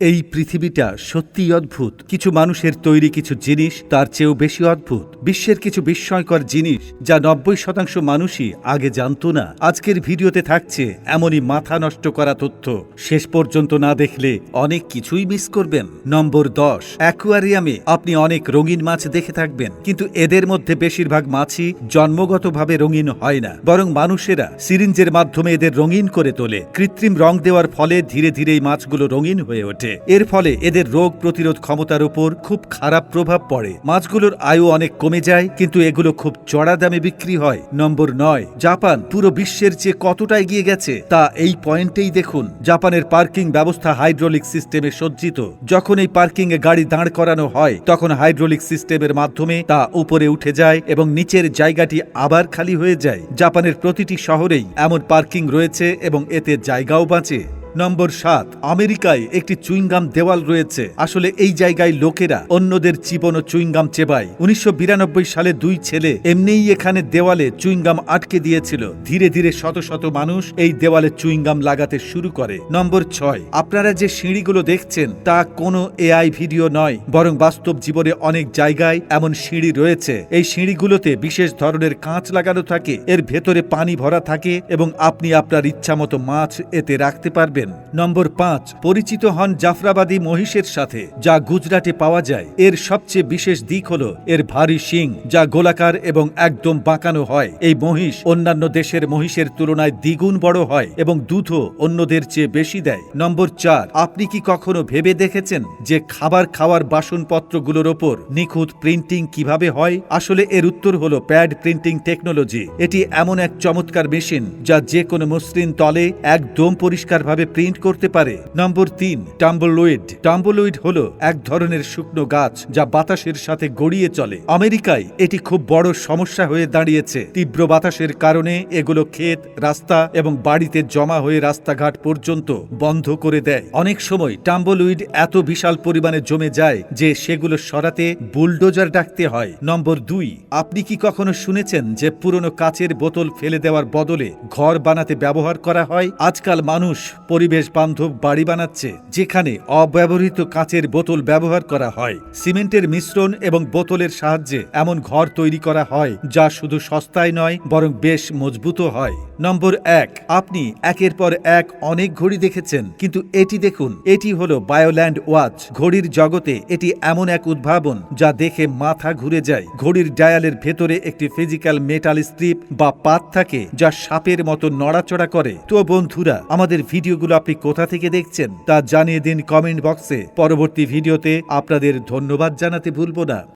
এই পৃথিবীটা সত্যিই অদ্ভুত। কিছু মানুষের তৈরি কিছু জিনিস তার চেয়েও বেশি অদ্ভুত। বিশ্বের কিছু বিস্ময়কর জিনিস যা নব্বই শতাংশ মানুষই আগে জানতো না। আজকের ভিডিওতে থাকছে এমনই মাথা নষ্ট করা তথ্য। শেষ পর্যন্ত না দেখলে অনেক কিছুই মিস করবেন। নম্বর দশ, অ্যাকুয়ারিয়ামে আপনি অনেক রঙিন মাছ দেখে থাকবেন। কিন্তু এদের মধ্যে বেশিরভাগ মাছই জন্মগতভাবে রঙিন হয় না। বরং মানুষেরা সিরিঞ্জের মাধ্যমে এদের রঙিন করে তোলে। কৃত্রিম রং দেওয়ার ফলে ধীরে ধীরে এই মাছগুলো রঙিন হয়ে ওঠে। এর ফলে এদের রোগ প্রতিরোধ ক্ষমতার উপর খুব খারাপ প্রভাব পড়ে। মাছগুলোর আয়ু অনেক কমে যায়, কিন্তু এগুলো খুব চড়া দামে বিক্রি হয়। নম্বর নয়, জাপান পুরো বিশ্বের চেয়ে কতটা এগিয়ে গেছে তা এই পয়েন্টেই দেখুন। জাপানের পার্কিং ব্যবস্থা হাইড্রোলিক সিস্টেমে সজ্জিত। যখন এই পার্কিং এ গাড়ি দাঁড় করানো হয়, তখন হাইড্রোলিক সিস্টেমের মাধ্যমে তা উপরে উঠে যায় এবং নিচের জায়গাটি আবার খালি হয়ে যায়। জাপানের প্রতিটি শহরেই এমন পার্কিং রয়েছে এবং এতে জায়গাও বাঁচে। নম্বর সাত, আমেরিকায় একটি চুইংগাম দেওয়াল রয়েছে। আসলে এই জায়গায় লোকেরা অন্যদের চিবন চুইংগাম চেবায়। উনিশশো বিরানব্বই সালে দুই ছেলে এমনিই এখানে দেওয়ালে চুইংগাম আটকে দিয়েছিল। ধীরে ধীরে শত শত মানুষ এই দেওয়ালে চুইংগাম লাগাতে শুরু করে। নম্বর ছয়, আপনারা যে সিঁড়িগুলো দেখছেন তা কোনো এআই ভিডিও নয়, বরং বাস্তব জীবনে অনেক জায়গায় এমন সিঁড়ি রয়েছে। এই সিঁড়িগুলোতে বিশেষ ধরনের কাঁচ লাগানো থাকে, এর ভেতরে পানি ভরা থাকে এবং আপনি আপনার ইচ্ছামতো মাছ এতে রাখতে পারবেন। নম্বর পাঁচ, পরিচিত হন জাফরাবাদী মহিষের সাথে, যা গুজরাটে পাওয়া যায়। এর সবচেয়ে বিশেষ দিক হল, এর ভারী শিং, যা গোলাকার এবং একদম বাঁকানো হয়। এই মহিষ অন্যান্য দেশের মহিষের তুলনায় দ্বিগুণ বড় হয় এবং দুধও অন্যদের চেয়ে বেশি দেয়। নম্বর চার, আপনি কি কখনো ভেবে দেখেছেন যে খাবার খাওয়ার বাসনপত্রগুলোর ওপর নিখুঁত প্রিন্টিং কীভাবে হয়? আসলে এর উত্তর হল প্যাড প্রিন্টিং টেকনোলজি। এটি এমন এক চমৎকার মেশিন, যা যে কোনো মসৃণ তলে একদম পরিষ্কারভাবে প্রিন্ট করতে পারে। নম্বর তিন টাম্বলুইড টাম্বলুইড হল এক ধরনের শুকনো গাছ যা বাতাসের সাথে গড়িয়ে চলে। আমেরিকায় এটি খুব বড় সমস্যা হয়ে দাঁড়িয়েছে। তীব্র বাতাসের কারণে এগুলো ক্ষেত, রাস্তা এবং বাড়িতে জমা হয়ে রাস্তাঘাট পর্যন্ত বন্ধ করে দেয়। অনেক সময় টাম্বলুইড এত বিশাল পরিমাণে জমে যায় যে সেগুলো সরাতে বুলডোজার ডাকতে হয়। নম্বর দুই, আপনি কি কখনো শুনেছেন যে পুরনো কাচের বোতল ফেলে দেওয়ার বদলে ঘর বানাতে ব্যবহার করা হয়? আজকাল মানুষ পরিবেশ বান্ধব বাড়ি বানাচ্ছে, যেখানে অব্যবহৃত কাঁচের বোতল ব্যবহার করা হয়। সিমেন্টের মিশ্রণ এবং বোতলের সাহায্যে এমন ঘর তৈরি করা হয়, যা শুধু সস্তায় নয়, বরং বেশ মজবুতও হয়। নম্বর এক, আপনি একের পর এক অনেক ঘড়ি দেখেছেন, কিন্তু এটি দেখুন, এটি হলো বায়োল্যান্ড ওয়াচ। ঘড়ির জগতে এটি এমন এক উদ্ভাবন যা দেখে মাথা ঘুরে যায়। ঘড়ির ডায়ালের ভেতরে একটি ফিজিক্যাল মেটাল স্ট্রিপ বা পাত থাকে যা সাপের মতো নড়াচড়া করে। তো বন্ধুরা, আমাদের ভিডিওগুলো আপনি কোথা থেকে দেখছেন তা জানিয়ে দিন কমেন্ট বক্সে। পরবর্তী ভিডিওতে আপনাদের ধন্যবাদ জানাতে ভুলব না।